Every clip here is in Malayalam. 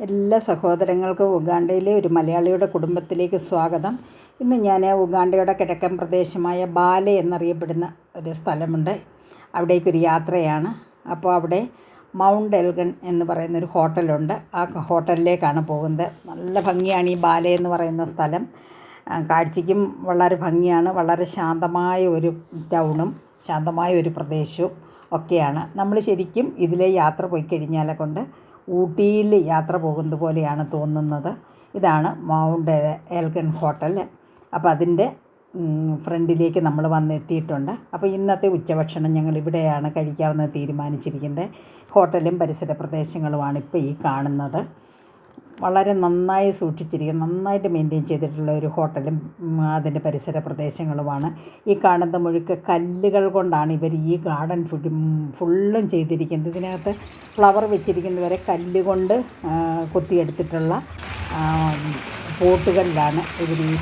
എല്ലാ സഹോദരങ്ങൾക്കും ഉഗാണ്ടയിലെ ഒരു മലയാളിയുടെ കുടുംബത്തിലേക്ക് സ്വാഗതം. ഇന്ന് ഞാൻ ഉഗാണ്ടയുടെ കിഴക്കൻ പ്രദേശമായ ബാലെ എന്നറിയപ്പെടുന്ന ഒരു സ്ഥലമുണ്ട്. അവിടേക്കൊരു യാത്രയാണ്. അപ്പോൾ അവിടെ മൗണ്ട് എൽഗൺ എന്ന് പറയുന്നൊരു ഹോട്ടലുണ്ട്. ആ ഹോട്ടലിലേക്കാണ് പോകുന്നത്. നല്ല ഭംഗിയാണ് ഈ ബാല എന്ന് പറയുന്ന സ്ഥലം. കാഴ്ചയ്ക്കും വളരെ ഭംഗിയാണ്. വളരെ ശാന്തമായ ഒരു ടൗണും ശാന്തമായ ഒരു പ്രദേശവും ഒക്കെയാണ്. നമ്മൾ ശരിക്കും ഇതിലെ യാത്ര പോയി കഴിഞ്ഞാലെ കൊണ്ട് ഊട്ടിയിൽ യാത്ര പോകുന്നത് പോലെയാണ് തോന്നുന്നത്. ഇതാണ് മൗണ്ട് എൽഗൺ ഹോട്ടൽ. അപ്പോൾ അതിന്റെ ഫ്രണ്ടിലേക്ക് നമ്മൾ വന്നെത്തിയിട്ടുണ്ട്. അപ്പോൾ ഇന്നത്തെ ഉച്ചഭക്ഷണം ഞങ്ങൾ ഇവിടെയാണ് കഴിക്കാമെന്ന് തീരുമാനിച്ചിരിക്കുന്നത്. ഹോട്ടലും പരിസര പ്രദേശങ്ങളുമാണ് ഇപ്പോൾ ഈ കാണുന്നത്. വളരെ നന്നായി സൂക്ഷിച്ചിരിക്കുന്ന നന്നായിട്ട് മെയിന്റെയിൻ ചെയ്തിട്ടുള്ള ഒരു ഹോട്ടലും അതിന്റെ പരിസര പ്രദേശങ്ങളുമാണ്. ഈ കാണുന്ന മുഴുക്ക കല്ലുകൾ കൊണ്ടാണ് ഇവർ ഈ ഗാർഡൻ ഫുഡ് ഫുള്ളും ചെയ്തിരിക്കുന്നത്. ഇതിനകത്ത് ഫ്ലവർ വെച്ചിരിക്കുന്നത് വരെ കല്ല് കൊണ്ട് കൊത്തിയെടുത്തിട്ടുള്ള പോട്ടുകളിലാണ് ഇവർ ഈ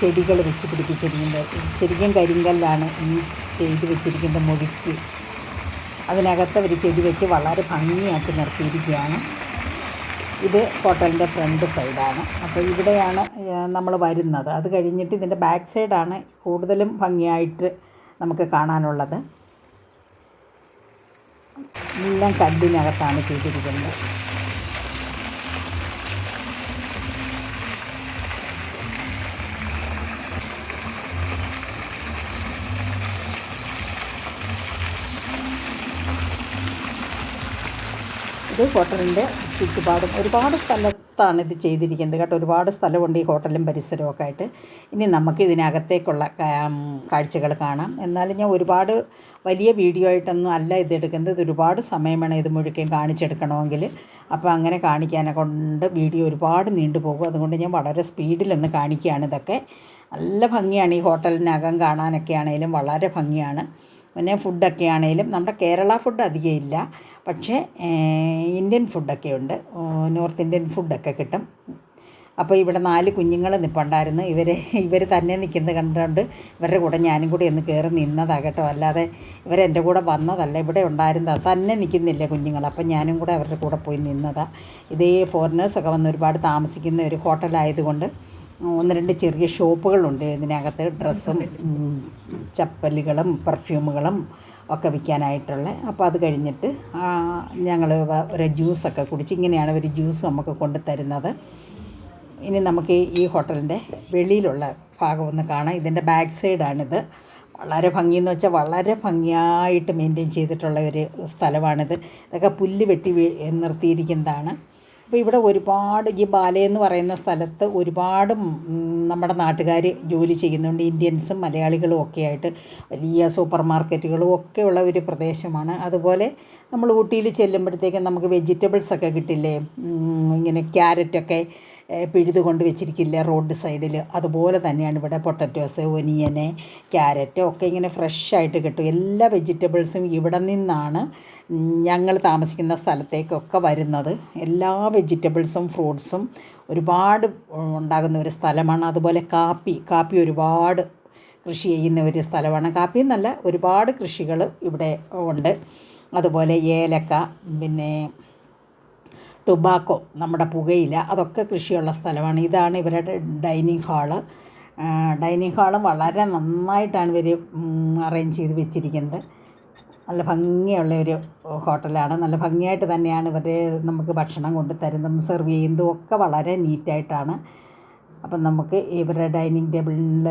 ചെടികൾ വെച്ച് പിടിപ്പിച്ചിരിക്കുന്നത്. ശരിക്കും കരിങ്കല്ലാണ് ഈ ചെയ്ത് വെച്ചിരിക്കുന്ന മുഴുക്ക്. അതിനകത്ത് അവർ ചെടി വെച്ച് വളരെ ഭംഗിയാക്കി നിർത്തിയിരിക്കുകയാണ്. ഇത് ഹോട്ടലിന്റെ ഫ്രണ്ട് സൈഡാണ്. അപ്പോൾ ഇവിടെയാണ് നമ്മൾ വരുന്നത്. അത് കഴിഞ്ഞിട്ട് ഇതിന്റെ ബാക്ക് സൈഡാണ് കൂടുതലും ഭംഗിയായിട്ട് നമുക്ക് കാണാനുള്ളത്. എല്ലാം കല്ലിനകത്താണ് ചെയ്തിരിക്കുന്നത്. ഇത് ഹോട്ടലിന്റെ ചുറ്റുപാടും ഒരുപാട് സ്ഥലത്താണ് ഇത് ചെയ്തിരിക്കുന്നത് കേട്ടോ. ഒരുപാട് സ്ഥലമുണ്ട് ഈ ഹോട്ടലും പരിസരവും ഒക്കെ ആയിട്ട്. ഇനി നമുക്ക് ഇതിനകത്തേക്കുള്ള കാഴ്ചകൾ കാണാം. എന്നാലും ഞാൻ ഒരുപാട് വലിയ വീഡിയോ ആയിട്ടൊന്നും അല്ല ഇത് എടുക്കുന്നത്. ഇത് ഒരുപാട് സമയം വേണം ഇത് മുഴുക്കയും കാണിച്ചെടുക്കണമെങ്കിൽ. അപ്പോൾ അങ്ങനെ കാണിക്കാനെ കൊണ്ട് വീഡിയോ ഒരുപാട് നീണ്ടുപോകും അതുകൊണ്ട് ഞാൻ വളരെ സ്പീഡിലൊന്ന് കാണിക്കുകയാണ് ഇതൊക്കെ. നല്ല ഭംഗിയാണ് ഈ ഹോട്ടലിനകം കാണാനൊക്കെ ആണെങ്കിലും വളരെ ഭംഗിയാണ്. പിന്നെ ഫുഡൊക്കെ ആണെങ്കിലും നമ്മുടെ കേരള ഫുഡ് അധികം ഇല്ല. പക്ഷേ ഇന്ത്യൻ ഫുഡൊക്കെ ഉണ്ട്. നോർത്ത് ഇന്ത്യൻ ഫുഡൊക്കെ കിട്ടും. അപ്പോൾ ഇവിടെ നാല് കുഞ്ഞുങ്ങൾ നിൽപ്പുണ്ടായിരുന്നു ഇവർ ഇവർ തന്നെ നിൽക്കുന്നത് കണ്ടുകൊണ്ട് ഇവരുടെ കൂടെ ഞാനും കൂടി ഒന്ന് കയറി നിന്നതാണ് കേട്ടോ. അല്ലാതെ ഇവരെന്റെ കൂടെ വന്നതല്ല. ഇവിടെ ഉണ്ടായിരുന്നതാണ് തന്നെ നിൽക്കുന്നില്ല കുഞ്ഞുങ്ങൾ അപ്പം ഞാനും കൂടെ അവരുടെ കൂടെ പോയി നിന്നതാണ് ഇതേ ഫോറിനേഴ്സൊക്കെ വന്ന് ഒരുപാട് താമസിക്കുന്ന ഒരു ഹോട്ടലായതുകൊണ്ട് ഒന്ന് രണ്ട് ചെറിയ ഷോപ്പുകളുണ്ട്. ഇതിനകത്ത് ഡ്രസ്സും ചപ്പലുകളും പെർഫ്യൂമുകളും ഒക്കെ വിൽക്കാനായിട്ടുള്ള. അപ്പോൾ അത് കഴിഞ്ഞിട്ട് ഞങ്ങൾ ഒരു ജ്യൂസൊക്കെ കുടിച്ച് ഇങ്ങനെയാണ് ഒരു ജ്യൂസ് നമുക്ക് കൊണ്ട് തരുന്നത്. ഇനി നമുക്ക് ഈ ഹോട്ടലിന്റെ വെളിയിലുള്ള ഭാഗം ഒന്ന് കാണാം. ഇതിന്റെ ബാക്ക് സൈഡാണിത് വളരെ ഭംഗിയെന്ന് വെച്ചാൽ വളരെ ഭംഗിയായിട്ട് മെയിന്റെയിൻ ചെയ്തിട്ടുള്ള ഒരു സ്ഥലമാണിത്. ഇതൊക്കെ പുല്ല് വെട്ടി നിർത്തിയിരിക്കുന്നതാണ്. അപ്പോൾ ഇവിടെ ഒരുപാട് ഈ ബാലെ എന്ന് പറയുന്ന സ്ഥലത്ത് ഒരുപാട് നമ്മുടെ നാട്ടുകാർ ജോലി ചെയ്യുന്നുണ്ട്. ഇന്ത്യൻസും മലയാളികളും ഒക്കെ ആയിട്ട് വലിയ സൂപ്പർ മാർക്കറ്റുകളും ഒക്കെ ഉള്ള ഒരു പ്രദേശമാണ്. അതുപോലെ നമ്മൾ ഊട്ടിയിൽ ചെല്ലുമ്പോഴത്തേക്കും നമുക്ക് വെജിറ്റബിൾസ് ഒക്കെ കിട്ടില്ലേ? ഇങ്ങനെ ക്യാരറ്റൊക്കെ പിഴുത് കൊണ്ട് വെച്ചിരിക്കില്ല റോഡ് സൈഡിൽ. അതുപോലെ തന്നെയാണ് ഇവിടെ പൊട്ടറ്റോസ് ഒനിയന് ക്യാരറ്റ് ഒക്കെ ഇങ്ങനെ ഫ്രഷ് ആയിട്ട് കിട്ടും. എല്ലാ വെജിറ്റബിൾസും ഇവിടെ നിന്നാണ് ഞങ്ങൾ താമസിക്കുന്ന സ്ഥലത്തേക്കൊക്കെ വരുന്നത്. എല്ലാ വെജിറ്റബിൾസും ഫ്രൂട്ട്സും ഒരുപാട് ഉണ്ടാകുന്ന ഒരു സ്ഥലമാണ്. അതുപോലെ കാപ്പി കാപ്പി ഒരുപാട് കൃഷി ചെയ്യുന്ന ഒരു സ്ഥലമാണ്. കാപ്പി എന്നല്ല ഒരുപാട് കൃഷികൾ ഇവിടെ ഉണ്ട്. അതുപോലെ ഏലക്ക പിന്നെ ടുബാക്കോ നമ്മുടെ പുകയില അതൊക്കെ കൃഷിയുള്ള സ്ഥലമാണ്. ഇതാണ് ഇവരുടെ ഡൈനിങ് ഹാൾ. ഡൈനിങ് ഹാളും വളരെ നന്നായിട്ടാണ് ഇവർ അറേഞ്ച് ചെയ്ത് വെച്ചിരിക്കുന്നത്. നല്ല ഭംഗിയുള്ള ഒരു ഹോട്ടലാണ്. നല്ല ഭംഗിയായിട്ട് തന്നെയാണ് ഇവർ നമുക്ക് ഭക്ഷണം കൊണ്ട് തരുന്നതും സെർവ് ചെയ്യുന്നതും ഒക്കെ വളരെ നീറ്റായിട്ടാണ്. അപ്പം നമുക്ക് ഇവരുടെ ഡൈനിങ് ടേബിളിൽ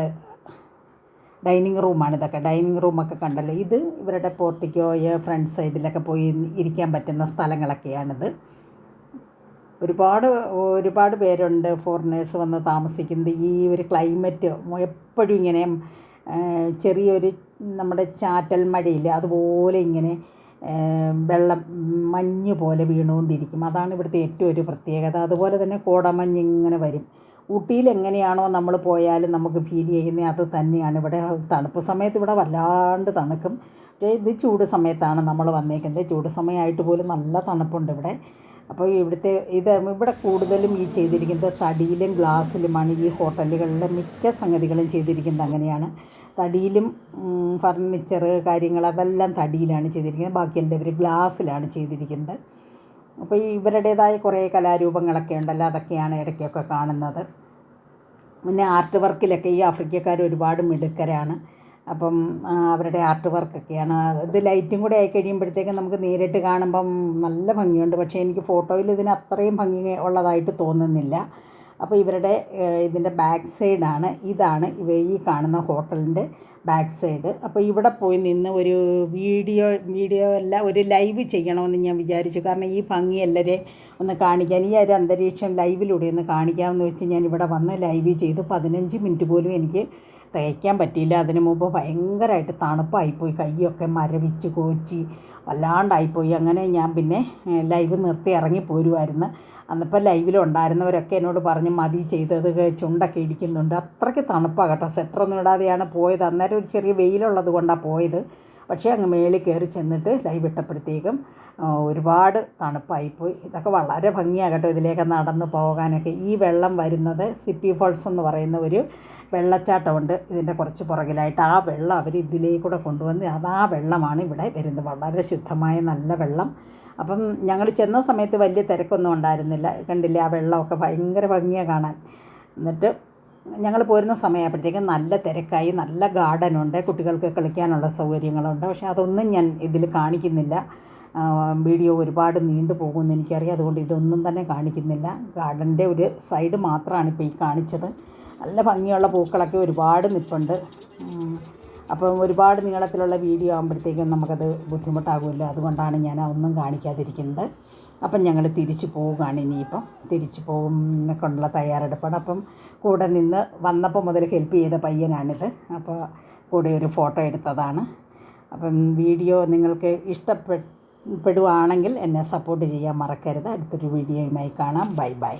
ഡൈനിങ് റൂമാണ് ഇതൊക്കെ. ഡൈനിങ് റൂമൊക്കെ കണ്ടല്ലോ. ഇത് ഇവരുടെ പോർട്ടിക്കോയ ഫ്രണ്ട് സൈഡിലൊക്കെ പോയി ഇരിക്കാൻ പറ്റുന്ന സ്ഥലങ്ങളൊക്കെയാണിത്. ഒരുപാട് ഒരുപാട് പേരുണ്ട് ഫോറിനേഴ്സ് വന്ന് താമസിക്കുന്നത്. ഈ ഒരു ക്ലൈമറ്റ് എപ്പോഴും ഇങ്ങനെ ചെറിയൊരു നമ്മുടെ ചാറ്റൽ മഴയിൽ അതുപോലെ ഇങ്ങനെ വെള്ളം മഞ്ഞ് പോലെ വീണുകൊണ്ടിരിക്കും. അതാണ് ഇവിടുത്തെ ഏറ്റവും ഒരു പ്രത്യേകത. അതുപോലെ തന്നെ കോടമഞ്ഞ് ഇങ്ങനെ വരും. ഊട്ടിയിൽ എങ്ങനെയാണോ നമ്മൾ പോയാലും നമുക്ക് ഫീൽ ചെയ്യുന്നത് അത് തന്നെയാണ്. ഇവിടെ തണുപ്പ് സമയത്ത് ഇവിടെ വല്ലാണ്ട് തണുക്കും. പക്ഷേ ഇത് ചൂട് സമയത്താണ് നമ്മൾ വന്നേക്കുന്നത്. ചൂട് സമയമായിട്ട് പോലും നല്ല തണുപ്പുണ്ട് ഇവിടെ. അപ്പോൾ ഇവിടുത്തെ ഇത് ഇവിടെ കൂടുതലും ഈ ചെയ്തിരിക്കുന്നത് തടിയിലും ഗ്ലാസ്സിലുമാണ് ഈ ഹോട്ടലുകളിലെ മിക്ക സംഗതികളും ചെയ്തിരിക്കുന്നത് അങ്ങനെയാണ്. തടിയിലും ഫർണിച്ചർ കാര്യങ്ങൾ അതെല്ലാം തടിയിലാണ് ചെയ്തിരിക്കുന്നത്. ബാക്കി ഇവർ ഗ്ലാസ്സിലാണ് ചെയ്തിരിക്കുന്നത്. അപ്പോൾ ഇവരുടേതായ കുറേ കലാരൂപങ്ങളൊക്കെ ഉണ്ടല്ലോ അതൊക്കെയാണ് ഇടയ്ക്കൊക്കെ കാണുന്നത്. പിന്നെ ആർട്ട് വർക്കിലൊക്കെ ഈ ആഫ്രിക്കക്കാർ ഒരുപാട് മിടുക്കരാണ്. അപ്പം അവരുടെ ആർട്ട് വർക്കൊക്കെയാണ് ഇത് ലൈറ്റും കൂടെ ആയി കഴിയുമ്പോഴത്തേക്കും നമുക്ക് നേരിട്ട് കാണുമ്പം നല്ല ഭംഗിയുണ്ട്. പക്ഷേ എനിക്ക് ഫോട്ടോയിൽ ഇതിന് അത്രയും ഭംഗി ഉള്ളതായിട്ട് തോന്നുന്നില്ല. അപ്പോൾ ഇവരുടെ ഇതിന്റെ ബാക്ക് സൈഡാണ് ഇതാണ് ഇവ ഈ കാണുന്ന ഹോട്ടലിന്റെ ബാക്ക് സൈഡ്. അപ്പോൾ ഇവിടെ പോയി നിന്ന് ഒരു വീഡിയോ വീഡിയോ അല്ല ഒരു ലൈവ് ചെയ്യണമെന്ന് ഞാൻ വിചാരിച്ചു. കാരണം ഈ ഭംഗി എല്ലാവരെയും ഒന്ന് കാണിക്കാൻ ഈ ഒരു അന്തരീക്ഷം ലൈവിലൂടെ ഒന്ന് കാണിക്കാമെന്ന് വെച്ച് ഞാൻ ഇവിടെ വന്ന് ലൈവ് ചെയ്തു. പതിനഞ്ച് മിനിറ്റ് പോലും എനിക്ക് തയ്ക്കാൻ പറ്റിയില്ല. അതിന് മുമ്പ് ഭയങ്കരമായിട്ട് തണുപ്പായിപ്പോയി. കൈയൊക്കെ മരവിച്ച് കോച്ചി വല്ലാണ്ടായിപ്പോയി. അങ്ങനെ ഞാൻ പിന്നെ ലൈവ് നിർത്തി ഇറങ്ങി പോരുമായിരുന്നു അന്നിപ്പോൾ ലൈവിലുണ്ടായിരുന്നവരൊക്കെ എന്നോട് പറഞ്ഞു മതി ചെയ്തത് ചുണ്ടൊക്കെ ഇടിക്കുന്നുണ്ട്. അത്രയ്ക്ക് തണുപ്പാണ് കേട്ടോ. സ്വെറ്ററൊന്നും ഇടാതെയാണ് പോയത്. അന്നേരം ഒരു ചെറിയ വെയിലുള്ളത് കൊണ്ടാണ് പോയത്. പക്ഷേ അങ്ങ് മേളിൽ കയറി ചെന്നിട്ട് ലൈവ് ഇട്ടപ്പോഴത്തേക്കും ഒരുപാട് തണുപ്പായിപ്പോയി. ഇതൊക്കെ വളരെ ഭംഗിയാണ് കേട്ടോ ഇതിലേക്ക് നടന്ന് പോകാനൊക്കെ. ഈ വെള്ളം വരുന്നത് സിപ്പി ഫോൾസ് എന്ന് പറയുന്ന ഒരു വെള്ളച്ചാട്ടമുണ്ട് ഇതിന്റെ കുറച്ച് പുറകിലായിട്ട്. ആ വെള്ളം അവർ ഇതിലേക്കൂടെ കൊണ്ടുവന്ന് അത് ആ വെള്ളമാണ് ഇവിടെ വരുന്നത്. വളരെ ശുദ്ധമായ നല്ല വെള്ളം. അപ്പം ഞങ്ങൾ ചെന്ന സമയത്ത് വലിയ തിരക്കൊന്നും ഉണ്ടായിരുന്നില്ല. കണ്ടില്ലേ ആ വെള്ളമൊക്കെ ഭയങ്കര ഭംഗിയാണ് കാണാൻ. എന്നിട്ട് ഞങ്ങൾ പോരുന്ന സമയമായപ്പോഴത്തേക്കും നല്ല തിരക്കായി നല്ല ഗാർഡനുണ്ട്. കുട്ടികൾക്ക് കളിക്കാനുള്ള സൗകര്യങ്ങളുണ്ട്. പക്ഷേ അതൊന്നും ഞാൻ ഇതിൽ കാണിക്കുന്നില്ല. വീഡിയോ ഒരുപാട് നീണ്ടു പോകുമെന്ന് എനിക്കറിയാം. അതുകൊണ്ട് ഇതൊന്നും തന്നെ കാണിക്കുന്നില്ല. ഗാർഡന്റെ ഒരു സൈഡ് മാത്രമാണ് ഇപ്പോൾ ഈ കാണിച്ചത്. നല്ല ഭംഗിയുള്ള പൂക്കളൊക്കെ ഒരുപാട് നിൽപ്പുണ്ട്. അപ്പം ഒരുപാട് നീളത്തിലുള്ള വീഡിയോ ആകുമ്പോഴത്തേക്കും നമുക്കത് ബുദ്ധിമുട്ടാകുമല്ലോ. അതുകൊണ്ടാണ് ഞാൻ ഒന്നും കാണിക്കാതിരിക്കുന്നത്. അപ്പം ഞങ്ങൾ തിരിച്ചു പോവുകയാണ് ഇനിയിപ്പം. തിരിച്ചു പോകുന്നൊക്കെയുള്ള തയ്യാറെടുപ്പാണ്. അപ്പം കൂടെ നിന്ന് വന്നപ്പോൾ മുതൽ ഹെൽപ്പ് ചെയ്ത പയ്യനാണിത്. അപ്പോൾ കൂടെ ഒരു ഫോട്ടോ എടുത്തതാണ്. അപ്പം വീഡിയോ നിങ്ങൾക്ക് ഇഷ്ടപ്പെടുവാണെങ്കിൽ എന്നെ സപ്പോർട്ട് ചെയ്യാൻ മറക്കരുത്. അടുത്തൊരു വീഡിയോയുമായി കാണാം. Bye bye.